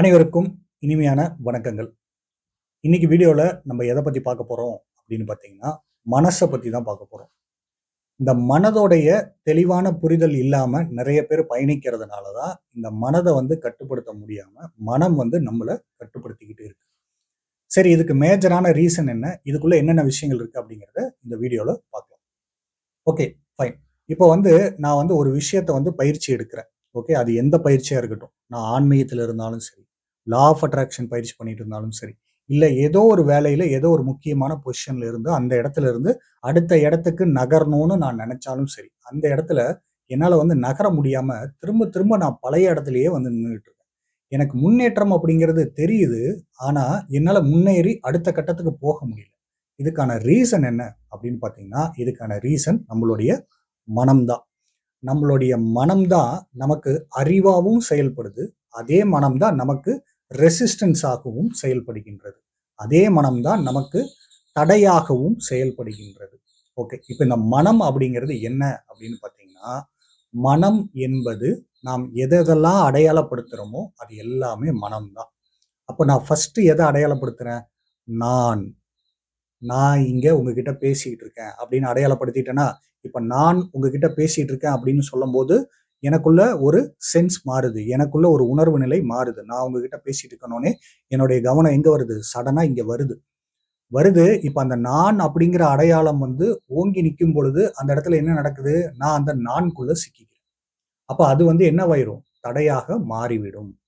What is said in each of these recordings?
அனைவருக்கும் இனிமையான வணக்கங்கள். இன்னைக்கு வீடியோவில் நம்ம எதை பற்றி பார்க்க போகிறோம் அப்படின்னு பார்த்தீங்கன்னா மனசை பற்றி தான் பார்க்க போகிறோம் இந்த மனதோடைய தெளிவான புரிதல் இல்லாமல் நிறைய பேர் பயணிக்கிறதுனால தான் இந்த மனதை வந்து கட்டுப்படுத்த முடியாமல் மனம் வந்து நம்மளை கட்டுப்படுத்திக்கிட்டு இருக்கு. சரி இதுக்கு மேஜரான ரீசன் என்ன? இதுக்குள்ளே என்னென்ன விஷயங்கள் இருக்குது அப்படிங்கிறத இந்த வீடியோவில் பார்க்கலாம். Okay fine. இப்போ வந்து நான் வந்து ஒரு விஷயத்தை வந்து பயிற்சி எடுக்கிறேன். ஓகே அது எந்த பயிற்சியாக இருக்கட்டும். நான் ஆன்மீகத்தில் இருந்தாலும் சரி லா ஆஃப் அட்ராக்ஷன் பயிற்சி பண்ணிட்டு இருந்தாலும் சரி. இல்லை ஏதோ ஒரு வேலையில் ஏதோ ஒரு முக்கியமான பொசிஷனில் இருந்து அந்த இடத்துல இருந்து அடுத்த இடத்துக்கு நகரணும்னு நான் நினைச்சாலும் சரி அந்த இடத்துல என்னால் வந்து நகர முடியாமல் திரும்ப திரும்ப நான் பழைய இடத்துலையே வந்து நின்றுட்டு இருக்கேன். எனக்கு முன்னேற்றம் அப்படிங்கிறது தெரியுது ஆனால் என்னால் முன்னேறி அடுத்த கட்டத்துக்கு போக முடியல. இதுக்கான ரீசன் என்ன அப்படின்னு பார்த்தீங்கன்னா இதுக்கான ரீசன் நம்மளுடைய மனம்தான். நம்மளுடைய மனம்தான் நமக்கு அறிவாகவும் செயல்படுது அதே மனம்தான் நமக்கு ரெசிஸ்டன்ஸாகவும் செயல்படுகின்றது. அதே மனம்தான் நமக்கு தடையாகவும் செயல்படுகின்றது. ஓகே இப்போ இந்த மனம் அப்படிங்கிறது என்ன அப்படின்னு பார்த்தீங்கன்னா மனம் என்பது நாம் எதெல்லாம் அடையாளப்படுத்துகிறோமோ அது எல்லாமே மனம்தான். அப்போ நான் ஃபஸ்ட்டு எதை அடையாளப்படுத்துகிறேன் நான். நான் இங்கே உங்ககிட்ட பேசிகிட்டு இருக்கேன் அப்படின்னு அடையாளப்படுத்திட்டேன்னா இப்போ நான் உங்ககிட்ட பேசிகிட்டு இருக்கேன் அப்படின்னு சொல்லும்போது எனக்குள்ள ஒரு சென்ஸ் மாறுது. எனக்குள்ள ஒரு உணர்வு நிலை மாறுது. நான் உங்ககிட்ட பேசிட்டு இருக்கணும்னே என்னுடைய கவனம் எங்க வருது? சடனா இங்க வருது. வருது. இப்ப அந்த நான் அப்படிங்கிற அடையாளம் வந்து ஓங்கி நிற்கும் பொழுது அந்த இடத்துல என்ன நடக்குது? நான் அந்த நான்குள்ள சிக்கிக்கிறேன். அப்ப அது வந்து என்ன வயிறும் தடையாக மாறிவிடும்.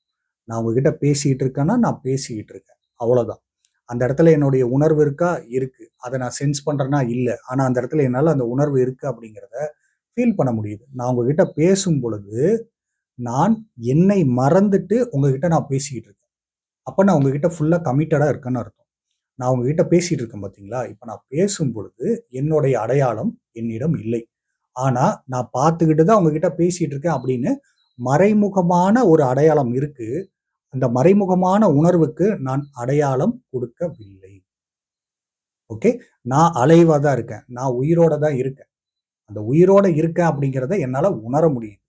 நான் உங்ககிட்ட பேசிட்டு இருக்கேன்னா நான் பேசிக்கிட்டு இருக்கேன். அவ்வளவுதான். அந்த இடத்துல என்னுடைய உணர்வு இருக்கா? இருக்கு. அதை நான் சென்ஸ் பண்றேன்னா இல்லை. ஆனா அந்த இடத்துல என்னால் அந்த உணர்வு இருக்கு அப்படிங்கிறத ஃபீல் பண்ண முடியுது. நான் உங்ககிட்ட பேசும் பொழுது நான் என்னை மறந்துட்டு உங்ககிட்ட நான் பேசிக்கிட்டு இருக்கேன். அப்போ நான் உங்ககிட்ட ஃபுல்லாக கமிட்டடாக இருக்கேன்னு அர்த்தம். நான் உங்ககிட்ட பேசிட்டு இருக்கேன் பார்த்தீங்களா இப்போ நான் பேசும் பொழுது என்னுடைய அடையாளம் என்னிடம் இல்லை. ஆனால் நான் பார்த்துக்கிட்டு தான் உங்ககிட்ட பேசிட்டு இருக்கேன் அப்படின்னு மறைமுகமான ஒரு அடையாளம் இருக்குது அந்த மறைமுகமான உணர்வுக்கு நான் அடையாளம் கொடுக்கவில்லை. ஓகே? நான் அலைவாக தான் இருக்கேன். நான் உயிரோட தான் இருக்கேன். அந்த உயிரோட இருக்கேன் அப்படிங்கிறத என்னால் உணர முடியுது.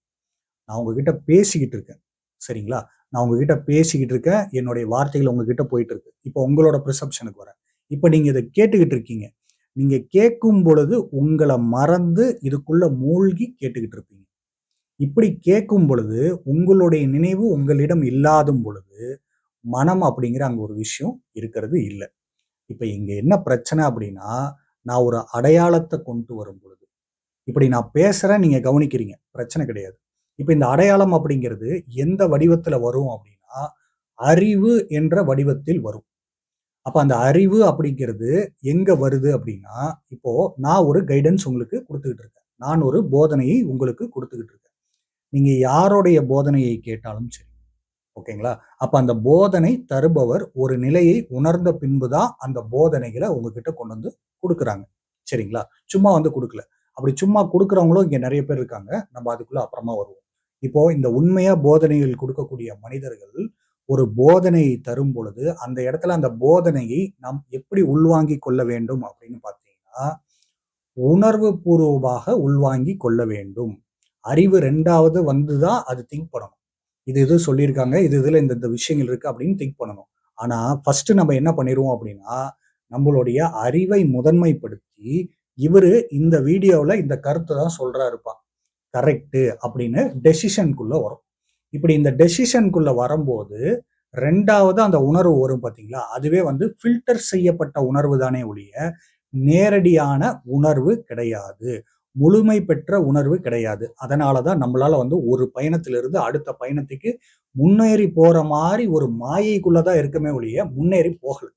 நான் உங்ககிட்ட பேசிக்கிட்டு இருக்கேன். சரிங்களா? நான் உங்ககிட்ட பேசிக்கிட்டு இருக்கேன். என்னுடைய வார்த்தைகள் உங்ககிட்ட போயிட்டு இருக்கு இப்போ உங்களோட ப்ரிசப்ஷனுக்கு வரேன். இப்போ நீங்கள் இதை கேட்டுக்கிட்டு இருக்கீங்க. நீங்கள் கேட்கும் பொழுது உங்களை மறந்து இதுக்குள்ள மூழ்கி கேட்டுக்கிட்டு இருப்பீங்க. இப்படி கேட்கும் பொழுது உங்களுடைய நினைவு உங்களிடம் இல்லாதும் பொழுது மனம் அப்படிங்கிற அங்கே ஒரு விஷயம் இருக்கிறது இல்லை. இப்போ இங்கே என்ன பிரச்சனை அப்படின்னா நான் ஒரு அடையாளத்தை கொண்டு வரும் பொழுது இப்படி நான் பேசுகிறேன் நீங்கள் கவனிக்கிறீங்க. பிரச்சனை கிடையாது. இப்போ இந்த அடையாளம் அப்படிங்கிறது எந்த வடிவத்தில் வரும் அப்படின்னா அறிவு என்ற வடிவத்தில் வரும். அப்போ அந்த அறிவு அப்படிங்கிறது எங்கே வருது அப்படின்னா இப்போ நான் ஒரு கைடன்ஸ் உங்களுக்கு கொடுத்துக்கிட்டு இருக்கேன். நான் ஒரு போதனையை உங்களுக்கு கொடுத்துக்கிட்டு இருக்கேன். நீங்கள் யாருடைய போதனையை கேட்டாலும் சரி. ஓகேங்களா? அப்போ அந்த போதனை தருபவர் ஒரு நிலையை உணர்ந்த பின்பு தான் அந்த போதனைகளை உங்ககிட்ட கொண்டு வந்து கொடுக்குறாங்க. சரிங்களா? சும்மா வந்து கொடுக்கல. அப்படி சும்மா கொடுக்குறவங்களும் இங்கே நிறைய பேர் இருக்காங்க. நம்ம அதுக்குள்ள அப்புறமா வருவோம். இப்போ இந்த உண்மையா போதனைகள் கொடுக்கக்கூடிய மனிதர்கள் ஒரு போதனையை தரும் பொழுது அந்த இடத்துல அந்த போதனையை நாம் எப்படி உள்வாங்கி கொள்ள வேண்டும் அப்படின்னு பார்த்தீங்கன்னா உணர்வு பூர்வமாக உள்வாங்கி கொள்ள வேண்டும். அறிவு ரெண்டாவது வந்து தான் அது திங்க் பண்ணணும். இது இது சொல்லியிருக்காங்க இது இதுல இந்த இந்த விஷயங்கள் இருக்கு அப்படின்னு திங்க் பண்ணணும். ஆனா ஃபர்ஸ்ட் நம்ம என்ன பண்ணிடுவோம் அப்படின்னா நம்மளுடைய அறிவை முதன்மைப்படுத்தி இவரு இந்த வீடியோவில் இந்த கருத்தை தான் சொல்றாருப்பா. கரெக்டு அப்படின்னு டெசிஷனுக்குள்ள வரும். இப்படி இந்த டெசிஷனுக்குள்ள வரும்போது ரெண்டாவது அந்த உணர்வு வரும் பார்த்தீங்களா அதுவே வந்து ஃபில்டர் செய்யப்பட்ட உணர்வு தானே ஒழிய நேரடியான உணர்வு கிடையாது. முழுமை பெற்ற உணர்வு கிடையாது. அதனால தான் நம்மளால வந்து ஒரு பயணத்திலிருந்து அடுத்த பயணத்துக்கு முன்னேறி போற மாதிரி ஒரு மாயைக்குள்ளதான் இருக்கமே ஒழிய முன்னேறி போகலை.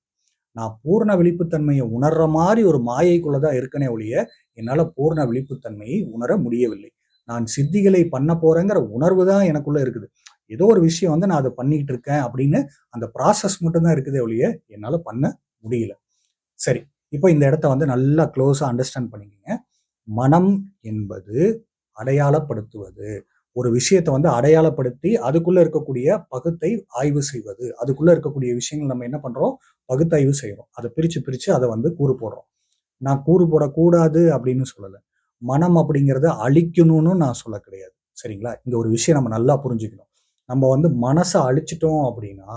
நான் பூர்ண விழிப்புத்தன்மையை உணர்ற மாதிரி ஒரு மாயைக்குள்ளதான் இருக்கனே ஒழிய என்னால் பூர்ண விழிப்புத்தன்மையை உணர முடியவில்லை. நான் சித்திகளை பண்ண போறேங்கிற உணர்வு தான் எனக்குள்ள இருக்குது. ஏதோ ஒரு விஷயம் வந்து நான் அதை பண்ணிக்கிட்டு இருக்கேன் அப்படின்னு அந்த ப்ராசஸ் மட்டும்தான் இருக்குதே ஒழிய என்னால் பண்ண முடியல. சரி இப்போ இந்த இடத்த வந்து நல்லா க்ளோஸாக அண்டர்ஸ்டாண்ட் பண்ணிக்கோங்க. மனம் என்பது அடையாளப்படுத்துவது. ஒரு விஷயத்தை வந்து அடையாளப்படுத்தி அதுக்குள்ள இருக்கக்கூடிய பகுத்தை ஆய்வு செய்வது. அதுக்குள்ள இருக்கக்கூடிய விஷயங்கள் நம்ம என்ன பண்றோம்? பகுத்தாய்வு செய்கிறோம் அதை பிரித்து பிரித்து அதை வந்து கூறு போடுறோம். நான் கூறு போடக்கூடாது அப்படின்னு சொல்லலை. மனம் அப்படிங்கிறத அழிக்கணும்னு நான் சொல்ல கிடையாது. சரிங்களா? இந்த ஒரு விஷயம் நம்ம நல்லா புரிஞ்சுக்கணும். நம்ம வந்து மனசை அழிச்சிட்டோம் அப்படின்னா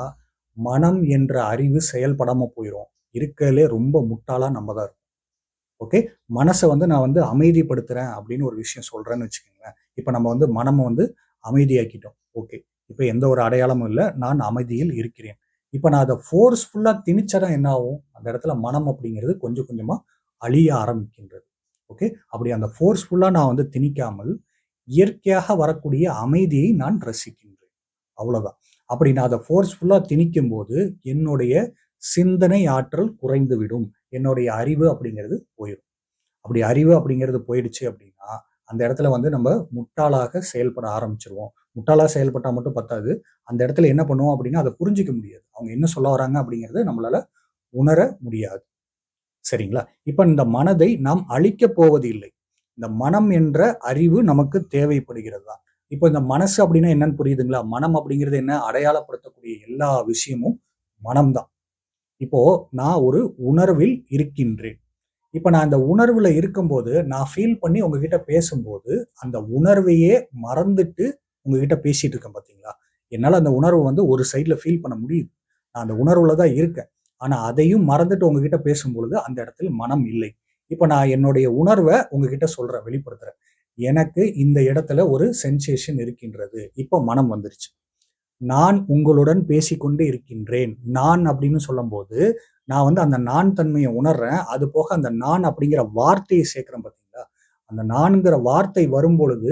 மனம் என்ற அறிவு செயல்படாமல் போயிடும் இருக்கிறதுலே ரொம்ப முட்டாளாக நம்ம தான் இருக்கும் ஓகே? மனசை வந்து நான் வந்து அமைதிப்படுத்துகிறேன் அப்படின்னு ஒரு விஷயம் சொல்கிறேன்னு வச்சுக்கோங்களேன். இப்போ நம்ம வந்து மனமை வந்து அமைதியாக்கிட்டோம். ஓகே? இப்போ எந்த ஒரு அடையாளமும் இல்லை. நான் அமைதியில் இருக்கிறேன். இப்போ நான் அதை ஃபோர்ஸ்ஃபுல்லாக திணிச்சா என்ன ஆகும்? அந்த இடத்துல மனம் அப்படிங்கிறது கொஞ்சம் கொஞ்சமாக அழிய ஆரம்பிக்கின்றது. ஓகே அப்படி அந்த ஃபோர்ஸ்ஃபுல்லாக நான் வந்து திணிக்காமல் இயற்கையாக வரக்கூடிய அமைதியை நான் ரசிக்கின்றேன். அவ்வளோதான் அப்படி நான் அதை ஃபோர்ஸ்ஃபுல்லாக திணிக்கும் போது என்னுடைய சிந்தனை ஆற்றல் குறைந்து விடும் என்னுடைய அறிவு அப்படிங்கிறது போயிடும் அப்படி அறிவு அப்படிங்கிறது போயிடுச்சு அப்படின்னா அந்த இடத்துல வந்து நம்ம முட்டாளாக செயல்பட ஆரம்பிச்சிருவோம். முட்டாளாக செயல்பட்டால் மட்டும் பத்தாது. அந்த இடத்துல என்ன பண்ணுவோம் அப்படின்னா அதை புரிஞ்சிக்க முடியாது. அவங்க என்ன சொல்ல வராங்க அப்படிங்கிறத நம்மளால உணர முடியாது. சரிங்களா? இப்போ இந்த மனதை நாம் அழிக்க போவது இல்லை இந்த மனம் என்ற அறிவு நமக்கு தேவைப்படுகிறது தான் இப்போ இந்த மனசு அப்படின்னா என்னன்னு புரியுதுங்களா? மனம் அப்படிங்கிறது என்ன? அடையாளப்படுத்தக்கூடிய எல்லா விஷயமும் மனம்தான். இப்போ நான் ஒரு உணர்வில் இருக்கின்றேன். இப்போ நான் அந்த உணர்வில் இருக்கும்போது நான் ஃபீல் பண்ணி உங்ககிட்ட பேசும்போது அந்த உணர்வையே மறந்துட்டு உங்ககிட்ட பேசிட்டு இருக்கேன் பார்த்தீங்களா என்னால் அந்த உணர்வை வந்து ஒரு சைடில் ஃபீல் பண்ண முடியுது. நான் அந்த உணர்வில் தான் இருக்கேன். ஆனால் அதையும் மறந்துட்டு உங்ககிட்ட பேசும்பொழுது அந்த இடத்துல மனம் இல்லை. இப்போ நான் என்னுடைய உணர்வை உங்ககிட்ட சொல்கிறேன் வெளிப்படுத்துகிறேன் எனக்கு இந்த இடத்துல ஒரு சென்சேஷன் இருக்கின்றது. இப்போ மனம் வந்துருச்சு. நான் உங்களுடன் பேசிக்கொண்டு இருக்கின்றேன். நான் அப்படின்னு சொல்லும்போது நான் வந்து அந்த நான் தன்மையை உணர்றேன். அது போக அந்த நான் அப்படிங்கிற வார்த்தையை சேர்க்கிறேன் பார்த்தீங்களா? அந்த நான்கிற வார்த்தை வரும் பொழுது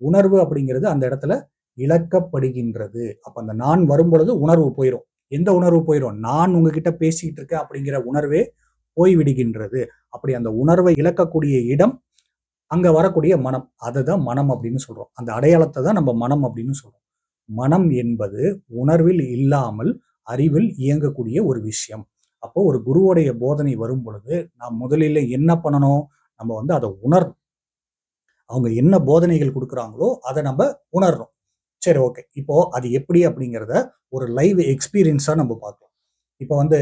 உணர்வு அப்படிங்கிறது அந்த இடத்துல இழக்கப்படுகின்றது. அப்போ அந்த நான் வரும் பொழுது உணர்வு போயிடும் எந்த உணர்வு போயிடும் நான் உங்ககிட்ட பேசிக்கிட்டு இருக்கேன் அப்படிங்கிற உணர்வே போய்விடுகின்றது. அப்படி அந்த உணர்வை இழக்கக்கூடிய இடம் அங்கே வரக்கூடிய மனம். அதை தான் மனம் அப்படின்னு சொல்கிறோம் அந்த அடையாளத்தை தான் நம்ம மனம் அப்படின்னு சொல்கிறோம் மனம் என்பது உணர்வில் இல்லாமல் அறிவில் இயங்கக்கூடிய ஒரு விஷயம். அப்போ ஒரு குருவுடைய போதனை வரும் பொழுது நாம் முதலில் என்ன பண்ணணும்? நம்ம வந்து அதை உணரணும் அவங்க என்ன போதனைகள் கொடுக்குறாங்களோ அதை நம்ம உணர்றோம். சரி ஓகே. இப்போ அது எப்படி அப்படிங்கிறத ஒரு லைவ் எக்ஸ்பீரியன்ஸாக நம்ம பார்க்கலாம். இப்போ வந்து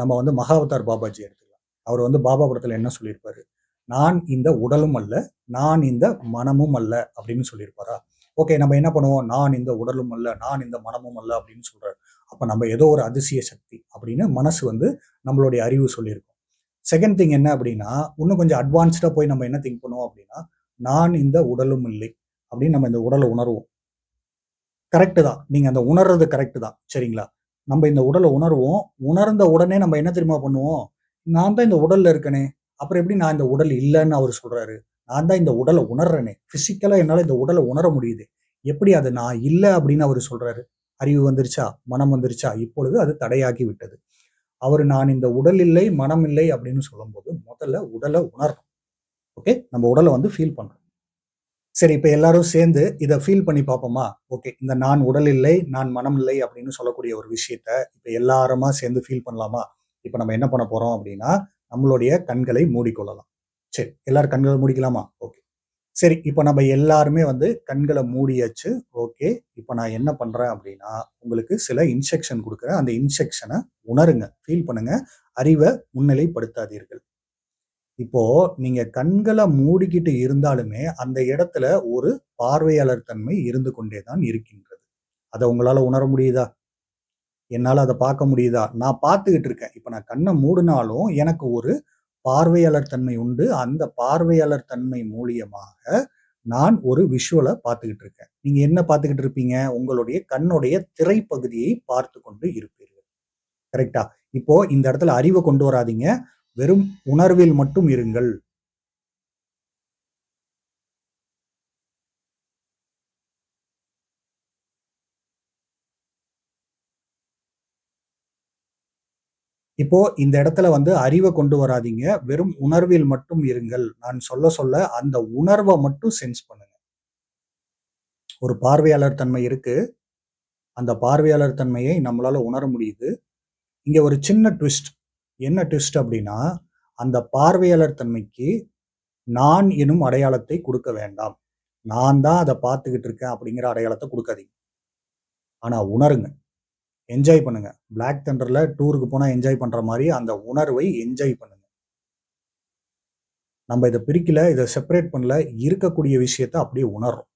நம்ம வந்து மகாவதார் பாபாஜி எடுத்துக்கலாம். அவர் வந்து பாபா படத்தில் என்ன சொல்லியிருப்பாரு? நான் இந்த உடலும் அல்ல நான் இந்த மனமும் அல்ல அப்படின்னு சொல்லியிருப்பாரா? ஓகே நம்ம என்ன பண்ணுவோம்? நான் இந்த உடலும் அல்ல நான் இந்த மனமும் அல்ல அப்படின்னு சொல்றாரு. அப்போ நம்ம ஏதோ ஒரு அதிசய சக்தி அப்படின்னு மனசு வந்து நம்மளுடைய அறிவு சொல்லியிருக்கோம். செகண்ட் திங் என்ன அப்படின்னா இன்னும் கொஞ்சம் அட்வான்ஸ்டாக போய் நம்ம என்ன திங்க் பண்ணுவோம் அப்படின்னா நான் இந்த உடலும் இல்லை அப்படின்னு நம்ம இந்த உடலை உணர்வோம். கரெக்டு தான். நீங்கள் அந்த உணர்றது கரெக்டு தான். சரிங்களா? நம்ம இந்த உடலை உணர்வோம். உணர்ந்த உடனே நம்ம என்ன தெரியுமா பண்ணுவோம்? நான் தான் இந்த உடல்ல இருக்கனே. அப்புறம் எப்படி நான் இந்த உடல் இல்லைன்னு அவர் சொல்றாரு? நான் தான் இந்த உடலை உணர்றேனே. ஃபிசிக்கலாக என்னால் இந்த உடலை உணர முடியுது. எப்படி அது நான் இல்லை அப்படின்னு அவர் சொல்கிறாரு அறிவு வந்துருச்சா? மனம் வந்துருச்சா? இப்பொழுது அது தடையாகி விட்டது. அவர் நான் இந்த உடல் இல்லை மனம் இல்லை அப்படின்னு சொல்லும்போது முதல்ல உடலை உணரணும். ஓகே நம்ம உடலை வந்து ஃபீல் பண்ணுறோம் சரி இப்போ எல்லாரும் சேர்ந்து இதை ஃபீல் பண்ணி பார்ப்போமா? ஓகே இந்த நான் உடல் இல்லை நான் மனம் இல்லை அப்படின்னு சொல்லக்கூடிய ஒரு விஷயத்த இப்போ எல்லாருமா சேர்ந்து ஃபீல் பண்ணலாமா? இப்போ நம்ம என்ன பண்ண போகிறோம் அப்படின்னா நம்மளுடைய கண்களை மூடிக்கொள்ளலாம். சரி எல்லாரும் கண்களை மூடிக்கலாமா? ஓகே. சரி இப்போ நம்ம எல்லாருமே வந்து கண்களை மூடியாச்சு. ஓகே இப்போ நான் என்ன பண்றேன் அப்படின்னா உங்களுக்கு சில இன்ஸ்ட்ரக்ஷன் கொடுக்குறேன். அந்த இன்ஸ்ட்ரக்ஷனை உணருங்க. ஃபீல் பண்ணுங்க. அறிவை முன்னிலைப்படுத்தாதீர்கள். இப்போ நீங்க கண்களை மூடிக்கிட்டு இருந்தாலுமே அந்த இடத்துல ஒரு பார்வையாளர் தன்மை இருந்து கொண்டே தான் இருக்கின்றது. அதை உங்களால உணர முடியுதா? என்னால் அதை பார்க்க முடியுதா? நான் பார்த்துக்கிட்டு இருக்கேன். இப்போ நான் கண்ணை மூடினாலும் எனக்கு ஒரு பார்வையாளர் தன்மை உண்டு. அந்த பார்வையாளர் தன்மை மூலியமாக நான் ஒரு விஷுவலை பார்த்துக்கிட்டு இருக்கேன். நீங்க என்ன பார்த்துக்கிட்டு இருப்பீங்க? உங்களுடைய கண்ணுடைய திரைப்பகுதியை பார்த்து கொண்டு இருப்பீர்கள். கரெக்டா இப்போ இந்த இடத்துல அறிவை கொண்டு வராதிங்க. வெறும் உணர்வில் மட்டும் இருங்கள். இப்போ இந்த இடத்துல வந்து அறிவை கொண்டு வராதீங்க. வெறும் உணர்வில் மட்டும் இருங்கள். நான் சொல்ல சொல்ல அந்த உணர்வை மட்டும் சென்ஸ் பண்ணுங்க. ஒரு பார்வையாளர் தன்மை இருக்கு. அந்த பார்வையாளர் தன்மையை நம்மளால உணர முடியுது. இங்க ஒரு சின்ன ட்விஸ்ட் என்ன ட்விஸ்ட் அப்படின்னா அந்த பார்வையாளர் தன்மைக்கு நான் எனும் அடையாளத்தை கொடுக்க வேண்டாம். நான் தான் அதை பார்த்துக்கிட்டு இருக்கேன் அப்படிங்கிற அடையாளத்தை கொடுக்காதீங்க. ஆனா உணருங்க. என்ஜாய் பண்ணுங்கள் பிளாக் தண்டரில் டூருக்கு போனால் என்ஜாய் பண்ணுற மாதிரி அந்த உணர்வை என்ஜாய் பண்ணுங்கள் நம்ம இதை பிரிக்கல இதை செப்பரேட் பண்ணல இருக்கக்கூடிய விஷயத்த அப்படியே உணர்றோம்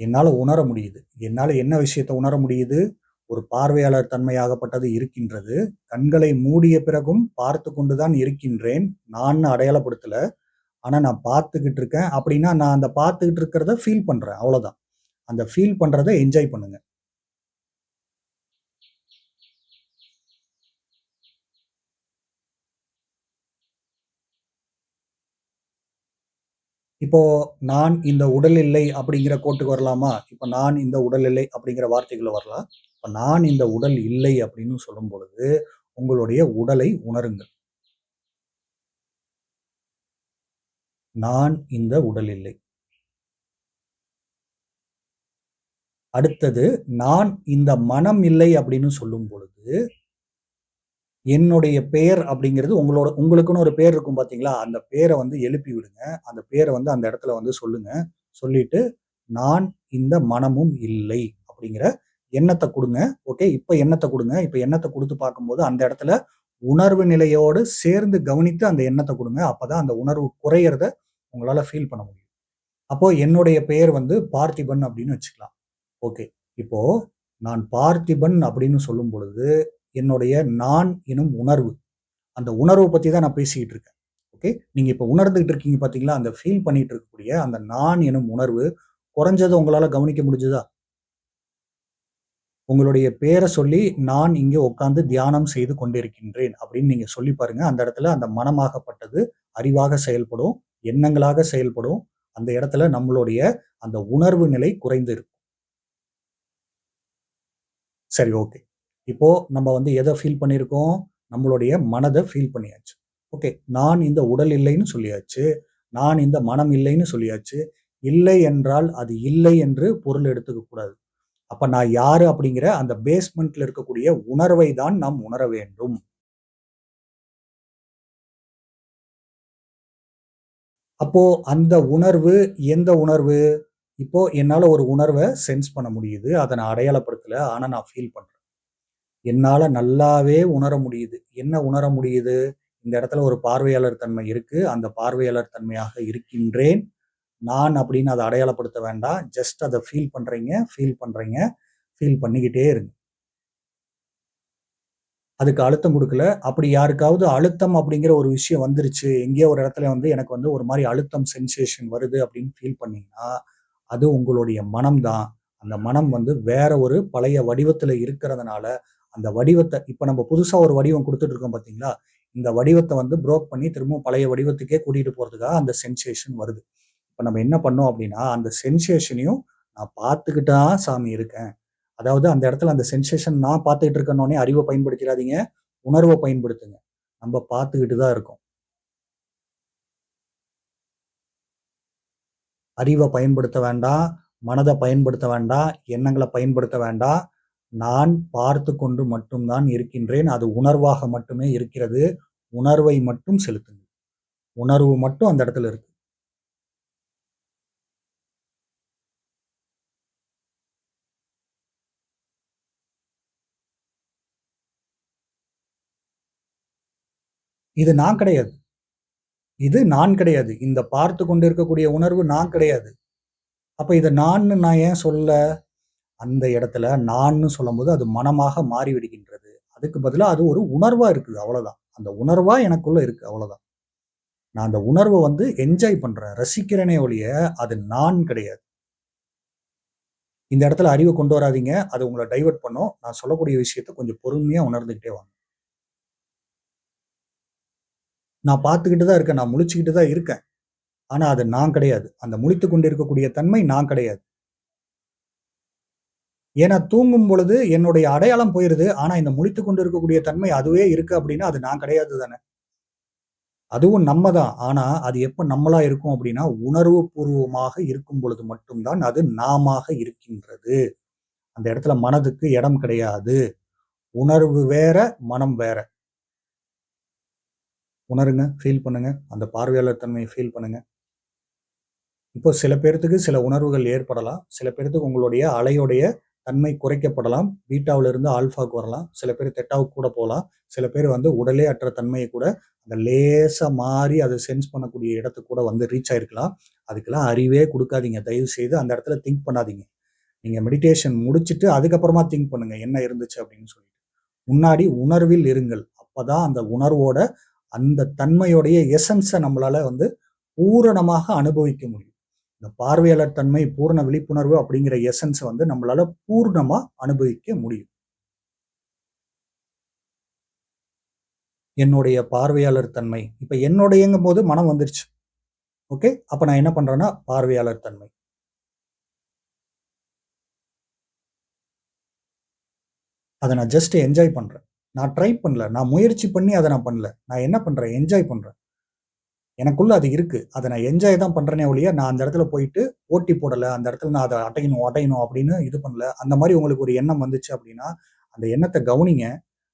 என்னால் உணர முடியுது. என்னால் என்ன விஷயத்த உணர முடியுது? ஒரு பார்வையாளர் தன்மையாகப்பட்டது இருக்கின்றது. கண்களை மூடிய பிறகும் பார்த்து கொண்டு தான் இருக்கின்றேன். நான் அடையாளப்படுத்தலை ஆனால் நான் பார்த்துக்கிட்டு இருக்கேன். அப்படின்னா நான் அந்த பார்த்துக்கிட்டு இருக்கிறத ஃபீல் பண்ணுறேன் அவ்வளோதான். அந்த ஃபீல் பண்ணுறத என்ஜாய் பண்ணுங்க. இப்போ நான் இந்த உடல் இல்லை அப்படிங்கிற கோட்டுக்கு வரலாமா? இப்போ நான் இந்த உடல் இல்லை அப்படிங்கிற வார்த்தைகளை வரலாம். இப்போ நான் இந்த உடல் இல்லை அப்படின்னு சொல்லும் பொழுது, உங்களுடைய உடலை உணருங்கள். நான் இந்த உடல் இல்லை. அடுத்தது நான் இந்த மனம் இல்லை அப்படின்னு சொல்லும் பொழுது என்னுடைய பெயர் அப்படிங்கிறது உங்களோட உங்களுக்குன்னு ஒரு பேர் இருக்கும் பார்த்தீங்களா? அந்த பேரை வந்து எழுப்பி விடுங்க. அந்த பேரை வந்து அந்த இடத்துல வந்து சொல்லுங்க. சொல்லிட்டு, "நான் இந்த மனமும் இல்லை" அப்படிங்கிற எண்ணத்தை கொடுங்க ஓகே. இப்போ எண்ணத்தை கொடுங்க இப்போ எண்ணத்தை கொடுத்து பார்க்கும்போது, அந்த இடத்துல உணர்வு நிலையோடு சேர்ந்து கவனித்து அந்த எண்ணத்தை கொடுங்க அப்போதான் அந்த உணர்வு குறையிறத உங்களால் ஃபீல் பண்ண முடியும். அப்போ என்னுடைய பெயர் வந்து பார்த்திபன் அப்படின்னு வச்சுக்கலாம். ஓகே. இப்போ நான் பார்த்திபன் அப்படின்னு சொல்லும் பொழுது, என்னுடைய நான் எனும் உணர்வு. அந்த உணர்வை பத்தி தான் நான் பேசிக்கிட்டு இருக்கேன். ஓகே. நீங்க இப்ப உணர்ந்துகிட்டு இருக்கீங்க பார்த்தீங்களா? அந்த ஃபீல் பண்ணிட்டு இருக்கக்கூடிய அந்த நான் எனும் உணர்வு குறைஞ்சதை உங்களால கவனிக்க முடிஞ்சதா? உங்களுடைய பேரை சொல்லி, "நான் இங்கே உட்காந்து தியானம் செய்து கொண்டிருக்கின்றேன்" அப்படின்னு நீங்க சொல்லி பாருங்க. அந்த இடத்துல அந்த மனமாகப்பட்டது அறிவாக செயல்படும், எண்ணங்களாக செயல்படும். அந்த இடத்துல நம்மளுடைய அந்த உணர்வு நிலை குறைந்து இருக்கும். சரி ஓகே. இப்போது நம்ம வந்து எதை ஃபீல் பண்ணியிருக்கோம்? நம்மளுடைய மனதை ஃபீல் பண்ணியாச்சு. ஓகே. நான் இந்த உடல் இல்லைன்னு சொல்லியாச்சு. நான் இந்த மனம் இல்லைன்னு சொல்லியாச்சு. இல்லை என்றால் அது இல்லை என்று பொருள் எடுத்துக்கக்கூடாது அப்போ நான் யார் அப்படிங்கிற அந்த பேஸ்மெண்ட்டில் இருக்கக்கூடிய உணர்வை தான் நாம் உணர வேண்டும். அப்போ அந்த உணர்வு எந்த உணர்வு? இப்போ என்னால் ஒரு உணர்வை சென்ஸ் பண்ண முடியுது. அதை நான் அடையாளப்படுத்தலை ஆனால் நான் ஃபீல் பண்ணுறேன் என்னால் நல்லாவே உணர முடியுது. என்ன உணர முடியுது? இந்த இடத்துல ஒரு பார்வையாளர் தன்மை இருக்குது அந்த பார்வையாளர் தன்மையாக இருக்கின்றேன். நான் அப்படின்னு அதை அடையாளப்படுத்த வேண்டாம். ஜஸ்ட் அதை ஃபீல் பண்ணுறீங்க ஃபீல் பண்ணுறீங்க ஃபீல் பண்ணிக்கிட்டே இருங்க. அதுக்கு அழுத்தம் கொடுக்கல அப்படி யாருக்காவது அழுத்தம் அப்படிங்கிற ஒரு விஷயம் வந்துருச்சு. எங்கேயோ ஒரு இடத்துல வந்து எனக்கு வந்து ஒரு மாதிரி அழுத்தம் சென்சேஷன் வருது அப்படின்னு ஃபீல் பண்ணீங்கன்னா, அது உங்களுடைய மனம் தான். அந்த மனம் வந்து வேற ஒரு பழைய வடிவத்துல இருக்கிறதுனால, அந்த வடிவத்தை இப்ப நம்ம புதுசா ஒரு வடிவம் கொடுத்துட்டு இருக்கோம் பார்த்தீங்களா? இந்த வடிவத்தை வந்து புரோக் பண்ணி திரும்பவும் பழைய வடிவத்துக்கே கூட்டிட்டு போறதுக்காக அந்த சென்சேஷன் வருது. இப்ப நம்ம என்ன பண்ணோம் அப்படின்னா, அந்த சென்சேஷனையும் நான் பார்த்துக்கிட்டு தான் சாமி இருக்கேன். அதாவது அந்த இடத்துல அந்த சென்சேஷன் நான் பார்த்துக்கிட்டு இருக்கேன்னோனே அறிவை பயன்படுத்திடாதீங்க உணர்வை பயன்படுத்துங்க. நம்ம பார்த்துக்கிட்டு தான் இருக்கோம். அறிவை பயன்படுத்த வேண்டாம். மனதை பயன்படுத்த வேண்டாம். எண்ணங்களை பயன்படுத்த வேண்டாம். நான் பார்த்து கொண்டு மட்டும்தான் இருக்கின்றேன். அது உணர்வாக மட்டுமே இருக்கிறது. உணர்வை மட்டும் செலுத்துங்கள். உணர்வு மட்டும் அந்த இடத்துல இருக்கு. இது நான் கிடையாது. இது நான் கிடையாது. இந்த பார்த்து கொண்டு இருக்கக்கூடிய உணர்வு நான் கிடையாது. அப்போ இதை நான்னு நான் ஏன் சொல்ல அந்த இடத்துல நான்னு சொல்லும்போது அது மனமாக மாறிவிடுகின்றது. அதுக்கு பதிலாக அது ஒரு உணர்வாக இருக்குது. அவ்வளோதான் அந்த உணர்வாக எனக்குள்ளே இருக்குது அவ்வளோதான் நான் அந்த உணர்வை வந்து என்ஜாய் பண்ணுறேன் ரசிக்கிறேனே ஒழிய, அது நான் கிடையாது. இந்த இடத்துல அறிவை கொண்டு வராதீங்க. அது உங்களை டைவர்ட் பண்ணும். நான் சொல்லக்கூடிய விஷயத்த கொஞ்சம் பொறுமையாக உணர்ந்துக்கிட்டே வாங்க. நான் பார்த்துக்கிட்டு தான் இருக்கேன். நான் முழிச்சுக்கிட்டு தான் இருக்கேன். ஆனால் அது நான் கிடையாது. அந்த முழித்து கொண்டிருக்கக்கூடிய தன்மை நான் கிடையாது. ஏன்னா தூங்கும் பொழுது என்னுடைய அடையாளம் போயிருது. ஆனால் இந்த முழித்து கொண்டு இருக்கக்கூடிய தன்மை அதுவே இருக்கு அப்படின்னா, அது நான் கிடையாது தானே! அதுவும் நம்ம தான். ஆனால் அது எப்போ நம்மளா இருக்கும் அப்படின்னா, உணர்வு பூர்வமாக இருக்கும் பொழுது மட்டும்தான் அது நாமாக இருக்கின்றது. அந்த இடத்துல மனதுக்கு இடம் கிடையாது. உணர்வு வேற, மனம் வேற. உணருங்க, ஃபீல் பண்ணுங்க. அந்த பார்வையாளர் தன்மையை ஃபீல் பண்ணுங்க. இப்போ சில பேர்த்துக்கு சில உணர்வுகள் ஏற்படலாம். சில பேர்த்துக்கு உங்களுடைய அலையுடைய தன்மை குறைக்கப்படலாம். பீட்டாவிலிருந்து இருந்து ஆல்ஃபாக்கு வரலாம். சில பேர் தெட்டாவுக்கு கூட போகலாம் சில பேர் வந்து உடலே அற்ற தன்மையை கூட அந்த லேசாக மாறி அதை சென்ஸ் பண்ணக்கூடிய இடத்துக்கு கூட வந்து ரீச் ஆயிருக்கலாம் அதுக்கெல்லாம் அறிவே கொடுக்காதீங்க தயவு செய்து அந்த இடத்துல திங்க் பண்ணாதீங்க நீங்கள் மெடிடேஷன் முடிச்சுட்டு அதுக்கப்புறமா திங்க் பண்ணுங்கள் என்ன இருந்துச்சு அப்படின்னு சொல்லிட்டு முன்னாடி உணர்வில் இருங்கள் அப்போ தான் அந்த உணர்வோட அந்த தன்மையுடைய எசன்ஸை நம்மளால வந்து பூரணமாக அனுபவிக்க முடியும். இந்த பார்வையாளர் தன்மை பூரண விழிப்புணர்வு அப்படிங்கிற எசன்ஸை வந்து நம்மளால பூர்ணமா அனுபவிக்க முடியும். என்னுடைய பார்வையாளர் தன்மை. இப்போ என்னுடையங்கும் போது மனம் வந்துருச்சு. ஓகே? அப்போ நான் என்ன பண்ணுறேன்னா பார்வையாளர் தன்மை. அதை நான் ஜஸ்ட் என்ஜாய் பண்ணுறேன் நான் ட்ரை பண்ணல. நான் முயற்சி பண்ணி அதை நான் பண்ணல. நான் என்ன பண்ணுறேன் என்ஜாய் பண்ணுறேன் எனக்குள்ள அது இருக்குது அதை நான் என்ஜாய் தான் பண்ணுறேனே ஒழிய நான் அந்த இடத்துல போயிட்டு போட்டி போடலை. அந்த இடத்துல நான் அதை அடையணும் அடையணும் அப்படின்னு இது பண்ணல. அந்த மாதிரி உங்களுக்கு ஒரு எண்ணம் வந்துச்சு அப்படின்னா அந்த எண்ணத்தை கவனிங்க.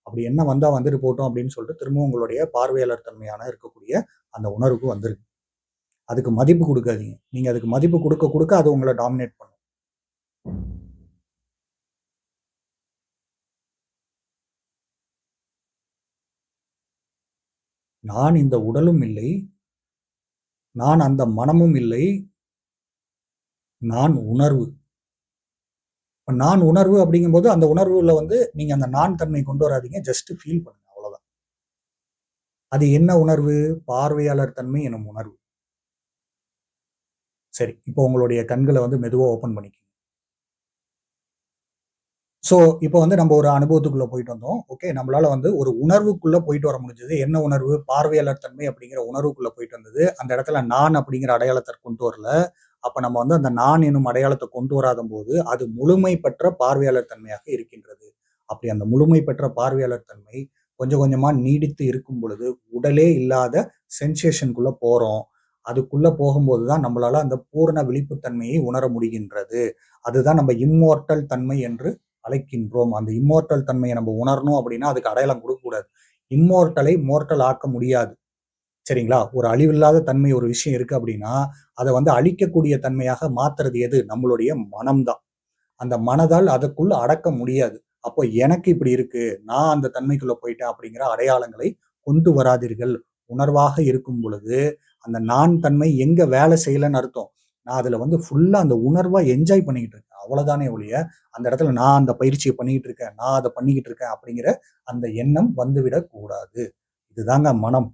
அப்படி என்ன வந்தால் வந்துட்டு போட்டோம் அப்படின்னு சொல்லிட்டு திரும்ப உங்களுடைய பார்வையாளர் தன்மையான இருக்கக்கூடிய அந்த உணர்வுக்கு வந்துருக்கு அதுக்கு மதிப்பு கொடுக்காதீங்க. நீங்கள் அதுக்கு மதிப்பு கொடுக்க கொடுக்க அது உங்களை டாமினேட் பண்ணும். நான் இந்த உடலும் இல்லை. நான் அந்த மனமும் இல்லை. நான் உணர்வு. நான் உணர்வு அப்படிங்கும்போது அந்த உணர்வுல வந்து நீங்க அந்த நான் தன்மை கொண்டு வராதீங்க. ஜஸ்ட் ஃபீல் பண்ணுங்க அவ்வளவுதான். அது என்ன உணர்வு? பார்வையாளர் தன்மை எனும் உணர்வு. சரி இப்போ உங்களுடைய கண்களை வந்து மெதுவாக ஓபன் பண்ணிக்கோங்க. ஸோ இப்போ வந்து நம்ம ஒரு அனுபவத்துக்குள்ள போயிட்டு வந்தோம். ஓகே நம்மளால வந்து ஒரு உணர்வுக்குள்ள போயிட்டு வர முடிஞ்சது. என்ன உணர்வு? பார்வையாளர் தன்மை அப்படிங்கிற உணர்வுக்குள்ள போயிட்டு வந்தது. அந்த இடத்துல நான் அப்படிங்கிற அடையாளத்தை கொண்டு வரல. அப்ப நம்ம வந்து அந்த நான் என்னும் அடையாளத்தை கொண்டு வராத போது அது முழுமை பெற்ற பார்வையாளர் தன்மையாக இருக்கின்றது. அப்படி அந்த முழுமை பெற்ற பார்வையாளர் தன்மை கொஞ்சம் கொஞ்சமா நீடித்து இருக்கும் பொழுது உடலே இல்லாத சென்சேஷனுக்குள்ள போறோம். அதுக்குள்ள போகும்போது தான் நம்மளால அந்த பூரண விழிப்புத்தன்மையை உணர முடிகின்றது. அதுதான் நம்ம இம்மோர்டல் தன்மை என்று அழைக்கின்றோம். அந்த இம்மோர்டல் தன்மையை நம்ம உணரணும் அப்படின்னா அதுக்கு அடையாளம் கொடுக்கக்கூடாது. இம்மோர்டலை மோர்டல் ஆக்க முடியாது. சரிங்களா? ஒரு அழிவில்லாத தன்மை ஒரு விஷயம் இருக்கு அப்படின்னா அதை வந்து அழிக்கக்கூடிய தன்மையாக மாத்துறது எது? நம்மளுடைய மனம்தான். அந்த மனதால் அதுக்குள்ள அடக்க முடியாது. அப்போ எனக்கு இப்படி இருக்கு. நான் அந்த தன்மைக்குள்ள போயிட்டேன் அப்படிங்கிற அடையாளங்களை கொண்டு வராதீர்கள். உணர்வாக இருக்கும் பொழுது அந்த நான் தன்மை எங்க வேலை செய்யலைன்னு அர்த்தம். நான் அதுல வந்து ஃபுல்லா அந்த உணர்வா என்ஜாய் பண்ணிக்கிட்டு இருக்கேன். அவ்வளோதானே ஒழிய அந்த இடத்துல நான் அந்த பயிற்சியை பண்ணிக்கிட்டு இருக்கேன் நான் அதை பண்ணிக்கிட்டு இருக்கேன் அப்படிங்கிற அந்த எண்ணம் வந்துவிடக்கூடாது இதுதாங்க மனம்.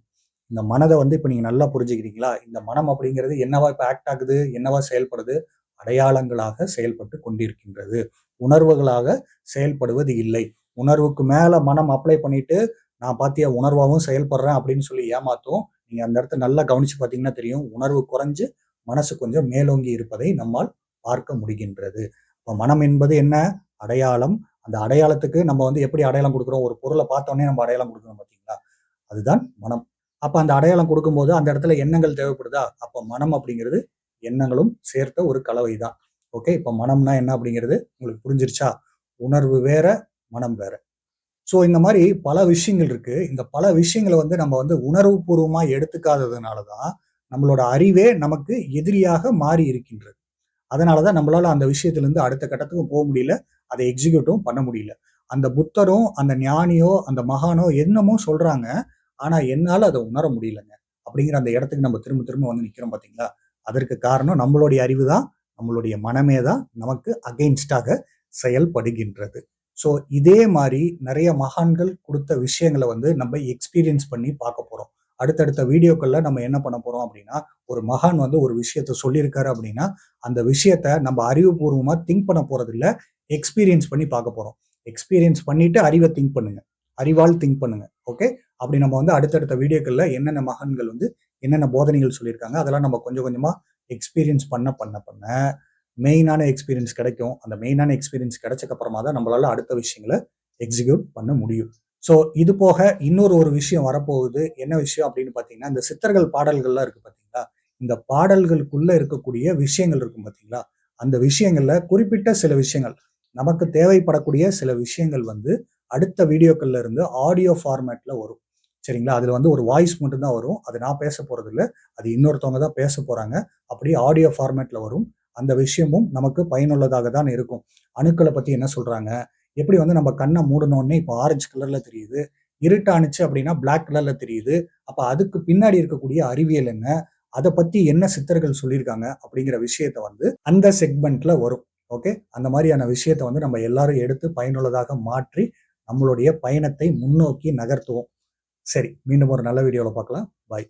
இந்த மனதை வந்து இப்போ நீங்கள் நல்லா புரிஞ்சுக்கிறீங்களா? இந்த மனம் அப்படிங்கிறது என்னவா இப்போ ஆக்ட் ஆகுது என்னவா செயல்படுது? அடையாளங்களாக செயல்பட்டு கொண்டிருக்கின்றது. உணர்வுகளாக செயல்படுவது இல்லை. உணர்வுக்கு மேலே மனம் அப்ளை பண்ணிட்டு நான் பார்த்தியா உணர்வாகவும் செயல்படுறேன் அப்படின்னு சொல்லி ஏமாத்தும் நீங்கள் அந்த இடத்த நல்லா கவனித்து பார்த்தீங்கன்னா தெரியும் உணர்வு குறைஞ்சு மனசு கொஞ்சம் மேலோங்கி இருப்பதை நம்மால் பார்க்க முடிகின்றது. இப்போ மனம் என்பது என்ன? அடையாளம். அந்த அடையாளத்துக்கு நம்ம வந்து எப்படி அடையாளம் கொடுக்குறோம்? ஒரு பொருளை பார்த்தோன்னே நம்ம அடையாளம் கொடுக்குறோம் பார்த்தீங்களா? அதுதான் மனம். அப்போ அந்த அடையாளம் கொடுக்கும்போது அந்த இடத்துல எண்ணங்கள் தேவைப்படுதா? அப்போ மனம் அப்படிங்கிறது எண்ணங்களும் சேர்த்த ஒரு கலவை தான். ஓகே? இப்போ மனம்னா என்ன அப்படிங்கிறது உங்களுக்கு புரிஞ்சிருச்சா? உணர்வு வேற மனம் வேற. ஸோ இந்த மாதிரி பல விஷயங்கள் இருக்கு. இந்த பல விஷயங்களை வந்து நம்ம வந்து உணர்வு பூர்வமாக எடுத்துக்காததுனால தான் நம்மளோட அறிவே நமக்கு எதிரியாக மாறி இருக்கின்றது. அதனாலதான் நம்மளால அந்த விஷயத்துலேருந்து அடுத்த கட்டத்துக்கும் போக முடியல. அதை எக்ஸிக்யூட்டும் பண்ண முடியல. அந்த புத்தரும் அந்த ஞானியோ அந்த மகானோ என்னமோ சொல்கிறாங்க ஆனால் என்னால் அதை உணர முடியலங்க. அப்படிங்கிற அந்த இடத்துக்கு நம்ம திரும்ப திரும்ப வந்து நிற்கிறோம் பார்த்தீங்களா அதற்கு காரணம் நம்மளுடைய அறிவு தான் நம்மளுடைய மனமே தான் நமக்கு அகெயின்ஸ்டாக செயல்படுகின்றது. ஸோ இதே மாதிரி நிறைய மகான்கள் கொடுத்த விஷயங்களை வந்து நம்ம எக்ஸ்பீரியன்ஸ் பண்ணி பார்க்க போகிறோம் அடுத்தடுத்த வீடியோக்களில் நம்ம என்ன பண்ண போகிறோம் அப்படின்னா ஒரு மகான் வந்து ஒரு விஷயத்த சொல்லியிருக்காரு அப்படின்னா அந்த விஷயத்த நம்ம அறிவுபூர்வமாக திங்க் பண்ண போகிறதில்ல எக்ஸ்பீரியன்ஸ் பண்ணி பார்க்க போகிறோம் எக்ஸ்பீரியன்ஸ் பண்ணிவிட்டு அறிவை திங்க் பண்ணுங்க. அறிவால் திங்க் பண்ணுங்கள் ஓகே அப்படி நம்ம வந்து அடுத்தடுத்த வீடியோக்களில் என்னென்ன மகான்கள் வந்து என்னென்ன போதனைகள் சொல்லியிருக்காங்க அதெல்லாம் நம்ம கொஞ்சம் கொஞ்சமாக எக்ஸ்பீரியன்ஸ் பண்ண பண்ண பண்ண மெயினான எக்ஸ்பீரியன்ஸ் கிடைக்கும். அந்த மெயினான எக்ஸ்பீரியன்ஸ் கிடைச்சக்கப்புறமா தான் நம்மளால் அடுத்த விஷயங்களை எக்ஸிக்யூட் பண்ண முடியும். ஸோ இது போக இன்னொரு ஒரு விஷயம் வரப்போகுது. என்ன விஷயம் அப்படின்னு பார்த்தீங்கன்னா இந்த சித்தர்கள் பாடல்கள்லாம் இருக்கு பார்த்தீங்களா? இந்த பாடல்களுக்குள்ள இருக்கக்கூடிய விஷயங்கள் இருக்கும் பார்த்தீங்களா? அந்த விஷயங்களில் குறிப்பிட்ட சில விஷயங்கள் நமக்கு தேவைப்படக்கூடிய சில விஷயங்கள் வந்து அடுத்த வீடியோக்கள்ல இருந்து ஆடியோ ஃபார்மேட்ல வரும். சரிங்களா? அதில் வந்து ஒரு வாய்ஸ் மட்டும்தான் வரும். அது நான் பேச போகிறது இல்லை அது இன்னொருத்தவங்க தான் பேச போகிறாங்க அப்படி ஆடியோ ஃபார்மேட்டில் வரும். அந்த விஷயமும் நமக்கு பயனுள்ளதாக தான் இருக்கும். அணுக்களை பற்றி என்ன சொல்கிறாங்க எப்படி வந்து நம்ம கண்ணை மூடணுன்னே இப்போ ஆரஞ்சு கலர்ல தெரியுது. இருட்டானுச்சு அப்படின்னா பிளாக் கலர்ல தெரியுது. அப்ப அதுக்கு பின்னாடி இருக்கக்கூடிய அறிவியல் என்ன? அதை பத்தி என்ன சித்தர்கள் சொல்லியிருக்காங்க? அப்படிங்கிற விஷயத்த வந்து அந்த செக்மெண்ட்ல வரும். ஓகே அந்த மாதிரியான விஷயத்த வந்து நம்ம எல்லாரும் எடுத்து பயனுள்ளதாக மாற்றி நம்மளுடைய பயணத்தை முன்னோக்கி நகர்த்துவோம். சரி மீண்டும் ஒரு நல்ல வீடியோவில் பார்க்கலாம். பாய்